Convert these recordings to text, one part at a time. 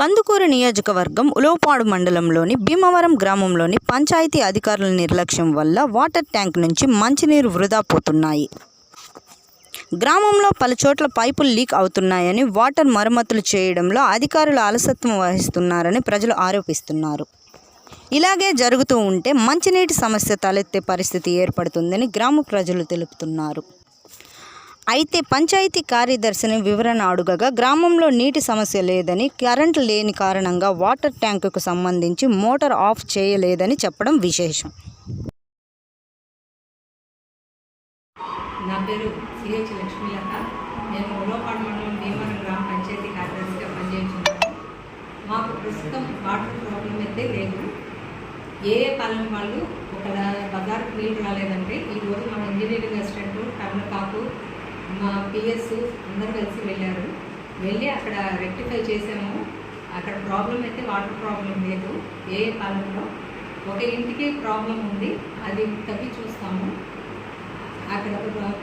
కందుకూరు నియోజకవర్గం ఉలవపాడు మండలంలోని భీమవరం గ్రామంలోని పంచాయతీ అధికారుల నిర్లక్ష్యం వల్ల వాటర్ ట్యాంక్ నుంచి మంచినీరు వృధా పోతున్నాయి. గ్రామంలో పలుచోట్ల పైపులు లీక్ అవుతున్నాయని వాటర్ మరమ్మతులు చేయడంలో అధికారులు అలసత్వం వహిస్తున్నారని ప్రజలు ఆరోపిస్తున్నారు. ఇలాగే జరుగుతూ ఉంటే మంచినీటి సమస్య తలెత్తే పరిస్థితి ఏర్పడుతుందని గ్రామ ప్రజలు తెలుపుతున్నారు. అయితే పంచాయతీ కార్యదర్శిని వివరణ అడుగగా గ్రామంలో నీటి సమస్య లేదని కరెంటు లేని కారణంగా వాటర్ ట్యాంకుకు సంబంధించి మోటార్ ఆఫ్ చేయలేదని చెప్పడం విశేషం. నా పేరు సిహెచ్ లక్ష్మీలత. నేను ఉలోపాడు మండలం భీమవరం గ్రామ పంచాయతీ కార్యదర్శిగా పనిచేస్తున్నాను. మాకు ప్రస్తుతం వాటర్ ప్రాబ్లం అయితే లేదు. ఏ ఏ కాలం వాళ్ళు ఒక బజార్కు నీళ్ళు రాలేదంటే ఈరోజు మన ఇంజనీరింగ్ అసిస్టెంట్ కర్ణకాకు మా పిఎస్ అందరూ కలిసి వెళ్ళారు. వెళ్ళి అక్కడ రెక్టిఫై చేసాము అక్కడ ప్రాబ్లం అయితే వాటర్ ప్రాబ్లం లేదు. ఏ కాలంలో? ఒక ఇంటికి ప్రాబ్లం ఉంది. అది తగ్గి చూస్తాము. అక్కడ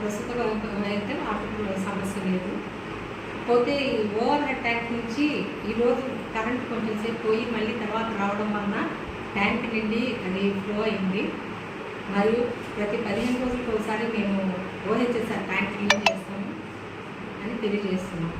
ప్రస్తుతం ప్రస్తుత అయితే వాటర్ సమస్య లేదు. పోతే ఈ ఓవర్ హెడ్ ట్యాంక్ నుంచి ఈరోజు కరెంట్ కొంచెం సేపు పోయి మళ్ళీ తర్వాత రావడం వలన ట్యాంక్ నిండి అది ఫ్లో అయింది. మరియు ప్రతి పదిహేను రోజులకు ఒకసారి మేము ఓహెచ్ఎస్ ట్యాంక్ క్లీన్ చేస్తాము అని తెలియజేస్తున్నాం